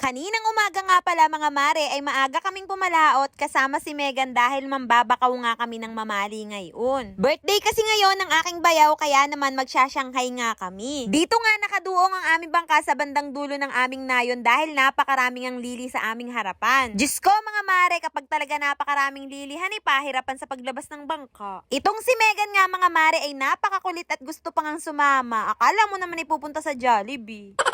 Kaninang umaga nga pala mga mare ay maaga kaming pumalaot kasama si Megan dahil mambabakaw nga kami ng mamali ngayon. Birthday kasi ngayon ng aking bayaw kaya naman magsashanghai nga kami. Dito nga nakaduong ang aming bangka sa bandang dulo ng aming nayon dahil napakaraming ang lili sa aming harapan. Diyos ko mga mare kapag talaga napakaraming lili hani pahirapan sa paglabas ng bangka. Itong si Megan nga mga mare ay napakakulit at gusto pang ang sumama. Akala mo naman ipupunta sa Jollibee.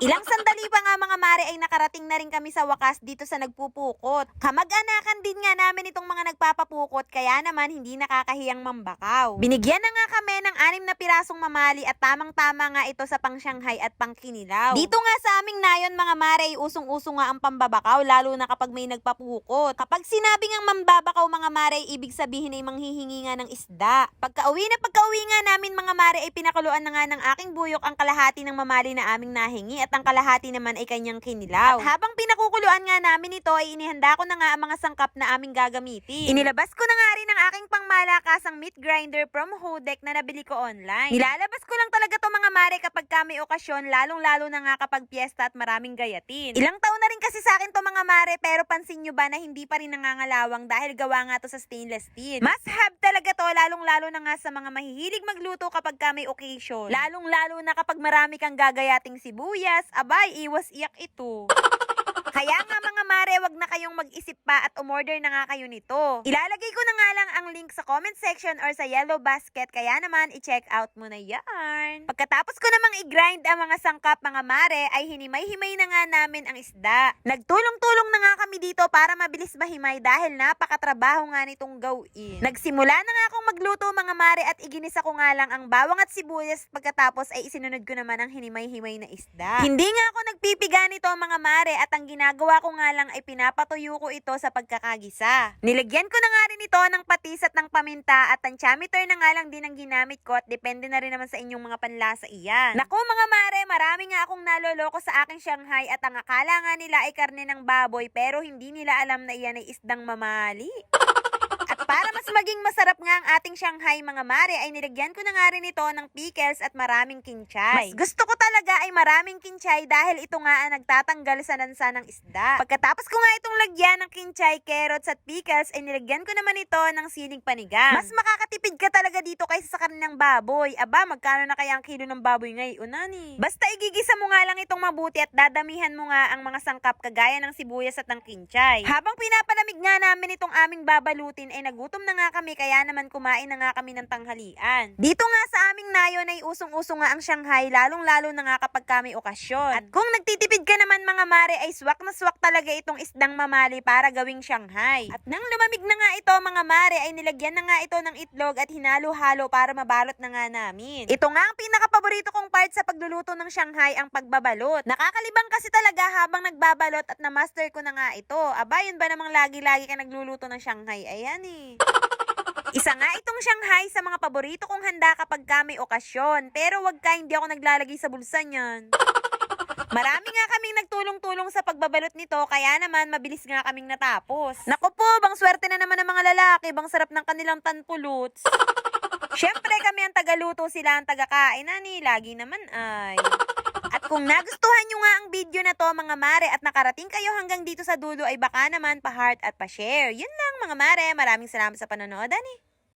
Ilang sandali pa nga mga mare ay nakarating na rin kami sa wakas dito sa nagpupukot. Kamag-anakan din nga namin itong mga nagpapapukot kaya naman hindi nakakahiyang mambakaw. Binigyan na nga kami ng anim na pirasong mamali at tamang-tama nga ito sa pang Shanghai at pang kinilaw. Dito nga sa aming nayon mga mare ay usong-uso nga ang pambabakaw lalo na kapag may nagpapukot. Kapag sinabi nga mambabakaw mga mare ay ibig sabihin ay manghihingi nga ng isda. Pagka-uwi na pagka-uwi nga namin mga mare ay pinakuluan na nga ng aking buyok ang kalahati ng mamali na aming nahingi at ang kalahati naman ay kanyang kinilaw. At habang pinakukuluan nga namin ito ay inihanda ko na nga ang mga sangkap na aming gagamitin. Inilabas ko na nga rin ang aking pangmalakasang meat grinder from Hodek na nabili ko online. Nilalabas ko lang talaga to mga mare kapag ka may okasyon, lalong-lalo na nga kapag piyesta at maraming gayatin. Ilang taon na rin kasi sa akin to mga mare pero pansin nyo ba na hindi pa rin nangangalawang dahil gawa nga to sa stainless steel. Must have talaga to lalong-lalo na nga sa mga mahihilig magluto kapag ka may occasion. Lalong-lalo na kapag marami kang gagayating sibuyas, abay, iwas iyak ito. Kaya nga mga mare, wag na kayong mag-isip pa at umorder na nga kayo nito. Ilalagay ko na nga lang ang link sa comment section or sa yellow basket, kaya naman i-check out mo na yarn. Pagkatapos ko namang i-grind ang mga sangkap mga mare, ay hinimay-himay na nga namin ang isda. Nagtulong-tulong na nga kami dito para mabilis mahimay dahil napakatrabaho nga nitong gawin. Nagsimula na nga akong magluto mga mare at iginisa ko nga lang ang bawang at sibuyas pagkatapos ay isinunod ko naman ang hinimay-himay na isda. Hindi nga ako nagpipiga nito mga mare at ang ginagawa ko nga lang ay pinapatuyo ko ito sa pagkakagisa. Nilagyan ko na nga rin ito ng patis at ng paminta at ang chamiter na nga lang din ang ginamit ko at depende na rin naman sa inyong mga panlasa iyan. Naku mga mare, marami nga akong naloloko sa aking Shanghai at ang akala nga nila ay karne ng baboy pero hindi nila alam na iyan ay isdang mamali. Para mas maging masarap nga ang ating Shanghai mga mare ay nilagyan ko na nga rin ito ng pickles at maraming kinchay. Mas gusto ko talaga ay maraming kinchay dahil ito nga ang nagtatanggal sa lansa ng isda. Pagkatapos ko nga itong lagyan ng kinchay, carrots at pickles ay nilagyan ko naman ito ng siling panigang. Mas makakatipid ka talaga dito kaysa sa karne ng baboy. Aba, magkano na kaya ang kilo ng baboy ngayon, nani? Basta igigisa mo nga lang itong mabuti at dadamihan mo nga ang mga sangkap kagaya ng sibuyas at ng kinchay. Habang pinapalamig nga namin itong aming babalutin ay nagutom na nga kami kaya naman kumain na nga kami ng tanghalian. Dito nga sa aming nayon ay usong-uso nga ang Shanghai lalong-lalo na nga kapag kami okasyon. At kung nagtitipid ka naman mga mare ay swak na swak talaga itong isdang mamali para gawing Shanghai. At nang lumamig na nga ito mga mare ay nilagyan na nga ito ng itlog at hinalo-halo para mabalot na nga namin. Ito nga ang pinakapaborito kong part sa pagluluto ng Shanghai ang pagbabalot. Nakakalibang kasi talaga habang nagbabalot at na-master ko na nga ito. Aba, yun ba namang lagi-lagi ka nagluluto ng Shanghai? Ayan eh. Isa nga itong Shanghai sa mga paborito kong handa kapag ka may okasyon. Pero wag ka, hindi ako naglalagay sa bulsa niyan. Marami nga kaming nagtulong-tulong sa pagbabalot nito, kaya naman mabilis nga kaming natapos. Naku po, bang swerte na naman ng mga lalaki, bang sarap ng kanilang tanpuluts. Siyempre kami ang tagaluto, sila ang tagakain, ani, lagi naman ay. Kung nagustuhan nyo nga ang video na to mga mare at nakarating kayo hanggang dito sa dulo ay baka naman pa-heart at pa-share. Yun lang mga mare, maraming salamat sa panonood ani.